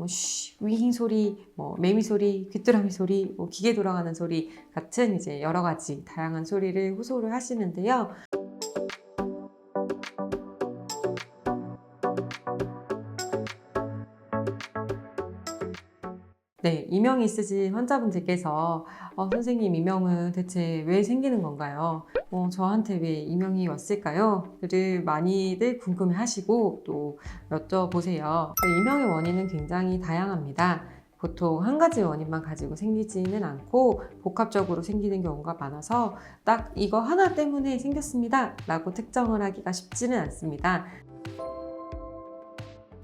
뭐 쉬, 위잉 소리, 뭐 매미 소리, 귀뚜라미 소리, 뭐 기계 돌아가는 소리 같은 이제 여러 가지 다양한 소리를 호소를 하시는데요. 네, 이명이 있으신 환자분들께서 어, 선생님 이명은 대체 왜 생기는 건가요? 어, 저한테 왜 이명이 왔을까요? 를 많이들 궁금해 하시고 또 여쭤보세요. 이명의 원인은 굉장히 다양합니다. 보통 한 가지 원인만 가지고 생기지는 않고 복합적으로 생기는 경우가 많아서 딱 이거 하나 때문에 생겼습니다. 라고 특정을 하기가 쉽지는 않습니다.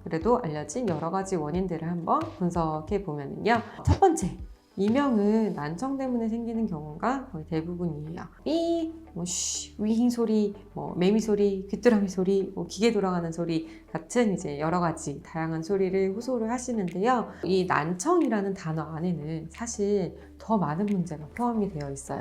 그래도 알려진 여러 가지 원인들을 한번 분석해 보면요. 첫 번째, 이명은 난청 때문에 생기는 경우가 거의 대부분이에요. 삐, 뭐 쉬, 위잉 소리, 뭐 매미 소리, 귀뚜라미 소리, 뭐 기계 돌아가는 소리 같은 이제 여러 가지 다양한 소리를 호소를 하시는데요. 이 난청이라는 단어 안에는 사실 더 많은 문제가 포함이 되어 있어요.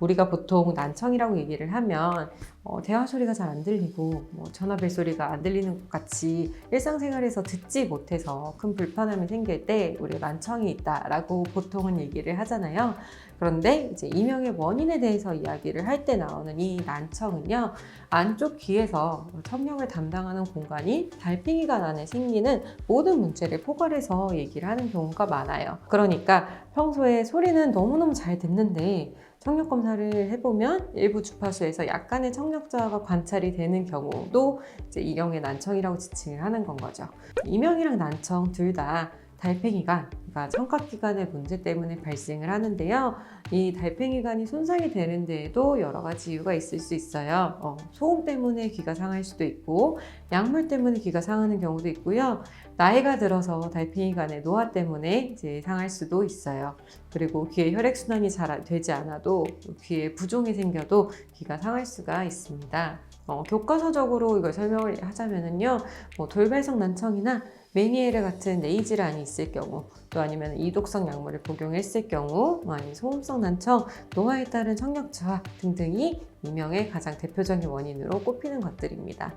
우리가 보통 난청이라고 얘기를 하면 어, 대화 소리가 잘 안 들리고 뭐 전화벨 소리가 안 들리는 것 같이 일상생활에서 듣지 못해서 큰 불편함이 생길 때 우리가 난청이 있다라고 보통은 얘기를 하잖아요. 그런데 이제 이명의 원인에 대해서 이야기를 할 때 나오는 이 난청은요 안쪽 귀에서 청력을 담당하는 공간이 달팽이관 안에 생기는 모든 문제를 포괄해서 얘기를 하는 경우가 많아요. 그러니까 평소에 소리는 너무너무 잘 듣는데 청력 검사를 해보면 일부 주파수에서 약간의 청력 저하가 관찰이 되는 경우도 이제 이경의 난청이라고 지칭을 하는 건 거죠. 이명이랑 난청 둘 다 달팽이관, 그러니까 청각기관의 문제 때문에 발생을 하는데요. 이 달팽이관이 손상이 되는 데에도 여러 가지 이유가 있을 수 있어요. 어, 소음 때문에 귀가 상할 수도 있고, 약물 때문에 귀가 상하는 경우도 있고요. 나이가 들어서 달팽이관의 노화 때문에 이제 상할 수도 있어요. 그리고 귀의 혈액순환이 잘 되지 않아도 귀에 부종이 생겨도 귀가 상할 수가 있습니다. 어, 교과서적으로 이걸 설명을 하자면은요, 뭐 돌발성 난청이나 메니에르 같은 뇌 질환이 있을 경우, 또 아니면 이독성 약물을 복용했을 경우, 뭐 아니면 소음성 난청, 노화에 따른 청력 저하 등등이 이명의 가장 대표적인 원인으로 꼽히는 것들입니다.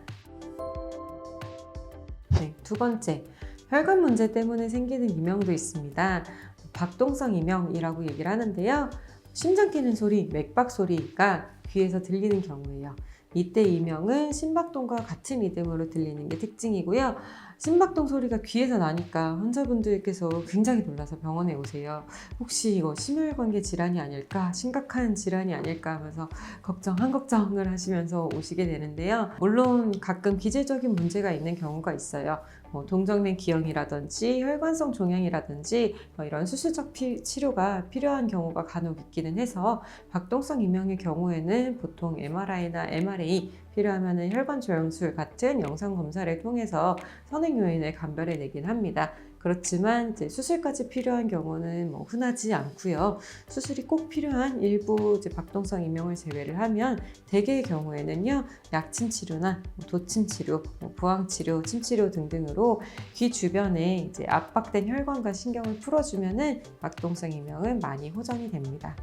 네, 두 번째, 혈관 문제 때문에 생기는 이명도 있습니다. 박동성 이명이라고 얘기를 하는데요. 심장 뛰는 소리, 맥박 소리가 귀에서 들리는 경우예요. 이때 이명은 심박동과 같은 리듬으로 들리는 게 특징이고요. 심박동 소리가 귀에서 나니까 환자분들께서 굉장히 놀라서 병원에 오세요. 혹시 이거 심혈관계 질환이 아닐까? 심각한 질환이 아닐까? 하면서 걱정, 한 걱정을 하시면서 오시게 되는데요. 물론 가끔 기질적인 문제가 있는 경우가 있어요. 뭐 동정맥 기형이라든지 혈관성 종양이라든지 뭐 이런 수술적 피- 치료가 필요한 경우가 간혹 있기는 해서 박동성 이명의 경우에는 보통 MRI나 MRA 필요하면 혈관 조영술 같은 영상 검사를 통해서 선행 요인을 감별해 내긴 합니다. 그렇지만 수술까지 필요한 경우는 뭐 흔하지 않고요. 수술이 꼭 필요한 일부 박동성 이명을 제외를 하면 대개의 경우에는요 약침 치료나 뭐 도침 치료, 뭐 부항 치료, 침 치료 등등으로 귀 주변에 이제 압박된 혈관과 신경을 풀어주면은 박동성 이명은 많이 호전이 됩니다.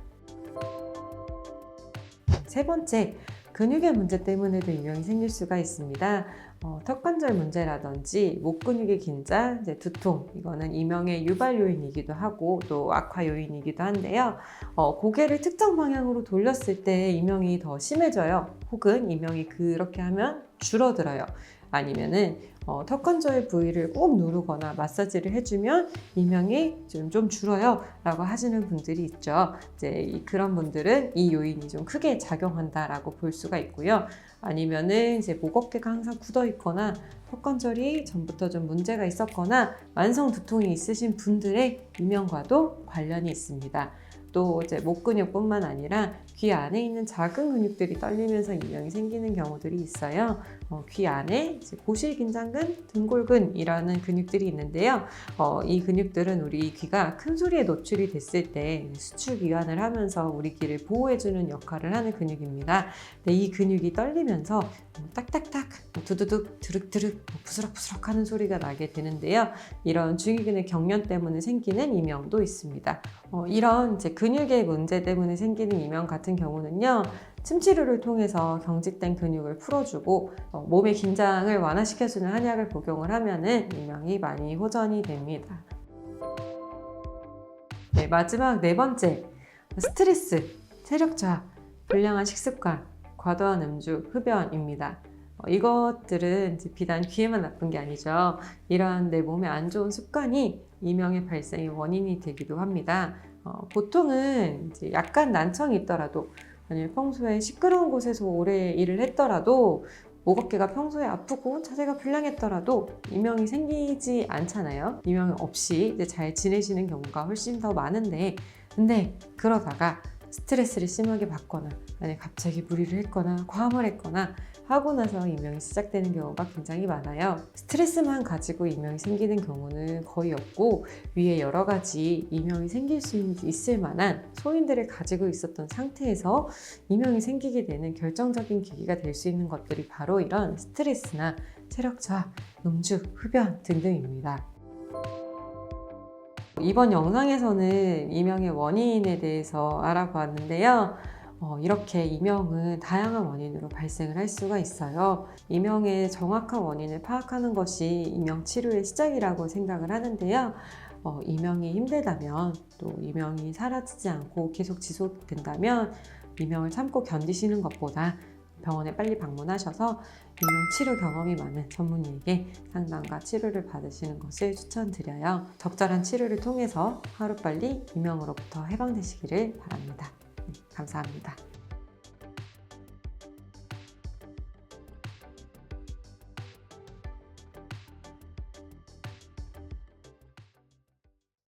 세 번째, 근육의 문제 때문에도 이명이 생길 수가 있습니다. 어, 턱관절 문제라든지 목 근육의 긴장, 이제 두통 이거는 이명의 유발 요인이기도 하고 또 악화 요인이기도 한데요. 어, 고개를 특정 방향으로 돌렸을 때 이명이 더 심해져요. 혹은 이명이 그렇게 하면 줄어들어요. 아니면은 어, 턱관절 부위를 꾹 누르거나 마사지를 해주면 이명이 좀, 좀 줄어요 라고 하시는 분들이 있죠. 이제 이- 그런 분들은 이 요인이 좀 크게 작용한다라고 볼 수가 있고요. 아니면은 이제 목 어깨가 항상 굳어 있거나 턱 관절이 전부터 좀 문제가 있었거나 만성 두통이 있으신 분들의 이명과도 관련이 있습니다. 또 이제 목 근육뿐만 아니라 귀 안에 있는 작은 근육들이 떨리면서 이명이 생기는 경우들이 있어요. 어, 귀 안에 고실긴장근, 등골근이라는 근육들이 있는데요. 어, 이 근육들은 우리 귀가 큰 소리에 노출이 됐을 때 수축 기관을 하면서 우리 귀를 보호해주는 역할을 하는 근육입니다. 근데 이 근육이 떨리면서 딱딱딱, 두두둑, 드륵드륵, 부스럭부스럭 하는 소리가 나게 되는데요. 이런 중위근의 경련 때문에 생기는 이명도 있습니다. 어, 이런 이제 근육의 문제 때문에 생기는 이명 같은 경우는요, 침 치료를 통해서 경직된 근육을 풀어주고 어, 몸의 긴장을 완화시켜주는 한약을 복용을 하면은 이명이 많이 호전이 됩니다. 네, 마지막 네 번째 스트레스, 체력 저하, 불량한 식습관, 과도한 음주, 흡연입니다. 어, 이것들은 비단 귀에만 나쁜 게 아니죠. 이러한 내 몸에 안 좋은 습관이 이명의 발생의 원인이 되기도 합니다. 어, 보통은 약간 난청이 있더라도 만약 평소에 시끄러운 곳에서 오래 일을 했더라도 목 어깨가 평소에 아프고 자세가 불량했더라도 이명이 생기지 않잖아요. 이명 없이 잘 지내시는 경우가 훨씬 더 많은데 근데 그러다가 스트레스를 심하게 받거나 만약 갑자기 무리를 했거나 과음을 했거나 하고 나서 이명이 시작되는 경우가 굉장히 많아요. 스트레스만 가지고 이명이 생기는 경우는 거의 없고 위에 여러 가지 이명이 생길 수 있을 만한 소인들을 가지고 있었던 상태에서 이명이 생기게 되는 결정적인 계기가 될 수 있는 것들이 바로 이런 스트레스나 체력 저하, 음주, 흡연 등등입니다. 이번 영상에서는 이명의 원인에 대해서 알아보았는데요. 어, 이렇게 이명은 다양한 원인으로 발생을 할 수가 있어요. 이명의 정확한 원인을 파악하는 것이 이명 치료의 시작이라고 생각을 하는데요. 어, 이명이 힘들다면 또 이명이 사라지지 않고 계속 지속된다면 이명을 참고 견디시는 것보다 병원에 빨리 방문하셔서 이명 치료 경험이 많은 전문의에게 상담과 치료를 받으시는 것을 추천드려요. 적절한 치료를 통해서 하루빨리 이명으로부터 해방되시기를 바랍니다. 네, 감사합니다.